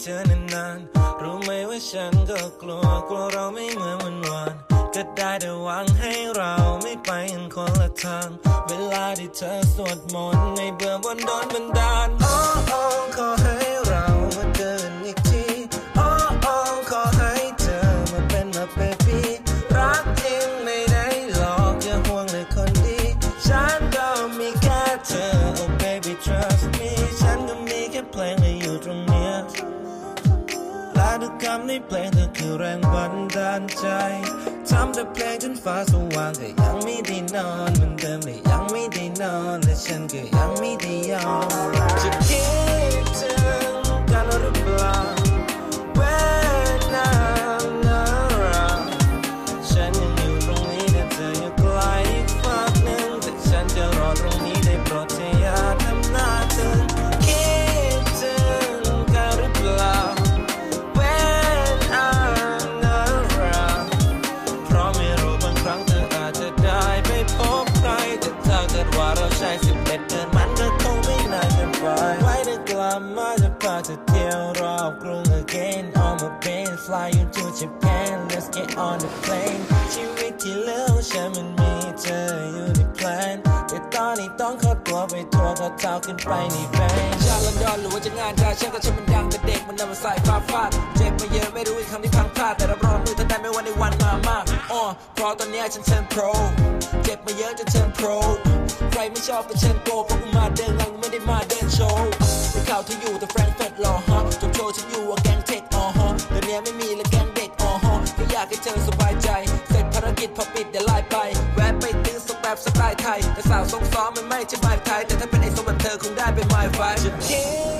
เธอนานๆรู้ไหมว่าฉันก็กลัวกลัวเราไม่เหมือนวันวานก็ได้แต่หวังให้เราไม่ไปกันคนละทาง เวลาที่เธอสวดมนต์ในเบื่อบนโดนบันดาลโอ้ ในเพลงเธอคือแรงบันดาลใจทำแต่เพลงจนฟ้าสว่างก็ยังไม่ได้นอนเหมือนเดิมเลยยังไม่ได้นอนและฉันก็ยังไม่ได้ยอมจะคิดถึงกันหรือเปล่า จะเที่ยวรอบกรุง again on my plane fly you to Japan let's get on the plane ชีวิตที่เหลือฉันมันมีเธออยู่ในแพลนแต่ตอนนี้ต้องขอตัวไปทัวร์ก็เท้าขึ้นไปในแบงชาลอนดอนหรือว่าจะงานดาเช่นก็ฉันมันดังแต่เด็กมันนำมาใส่ฟาฟาดเจ็บมาเยอะไม่รู้อีกคำที่พังพลาดแต่รับรองมือทันได้ไม่วันในวันมามากอ๋อเพราะตอนนี้ฉันเชิญโปรเจ็บมาเยอะจนเชิญโปรใครไม่ชอบก็เชิญโกเพราะกูากให้เธอสบายใจ เสร็จภารกิจพอปิดเดี๋ยวไล่ไป แวะไปตื้อสแบบสไตล์ไทย แต่สาวทรงซ้อมมันไม่ใช่ไม้ไทย แต่ถ้าเป็นไอ้ทรงแบบเธอคงได้เป็นไม้ไฟจะคิด